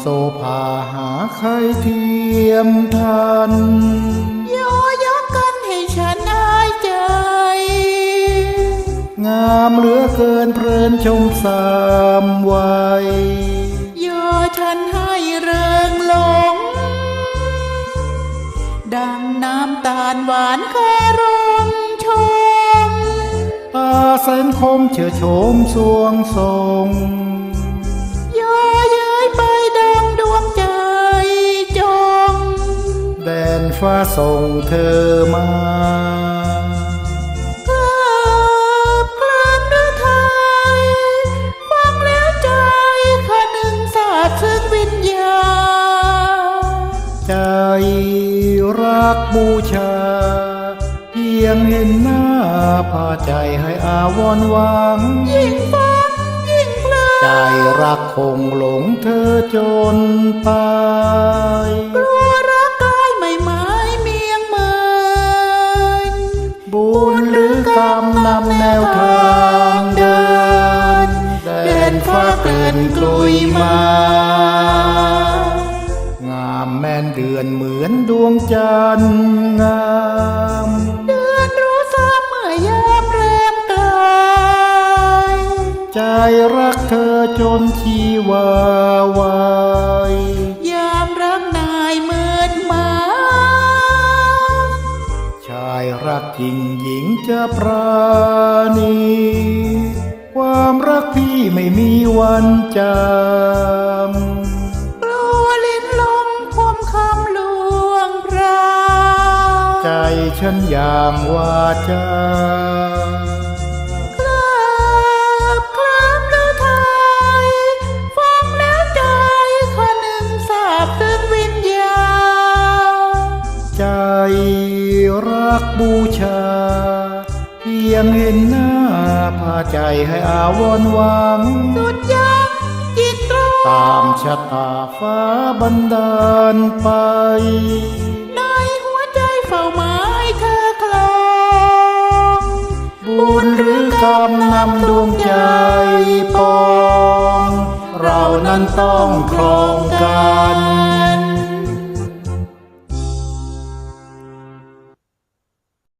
โซภาหาใครเทียมทันยอยกกันให้ฉันอายใจ งามเหลือเกินเพลินชมสามวัยยอฉันให้เริงหลง ดังน้ำตาลหวานคารมชมตาแสนคมเชื่อโฉมสวงทรง ฟ้าส่งเธอมากราบกรานพระไทยฟังแล้วใจข้าหนึ่งสาบซึ่งวิญญาณใจรักบูชา เพียงเห็นหน้าพาใจให้อาวรณ์หวังยิ่งฟังยิ่งเพลิใจนรักคงหลงเธอจนตาย รือกรรมนำแนวทางเดิน เดินฟ้าเกินกลุยมา งามแม่นเดือนเหมือนดวงจันทร์งามเดือนรู้สาเมื่อยามแรมกายใจรักเธอจนชีวาวาย รักจริงหญิงจะปราณี ความรักพี่ไม่มีวันจางกลัวลิ้นลมคมคำลวงพรางใจฉันอย่างว่าจา กบูชา เพียงเห็นหน้าพาใจให้อาวรณ์หวัง สุดยังจิตตรงตามชะตาฟ้าบันดาลไป ในหัวใจเฝ้าหมายเธอคลองบุญหรือกรรมนำดวงใจปอง เรานั้นต้องครองกัน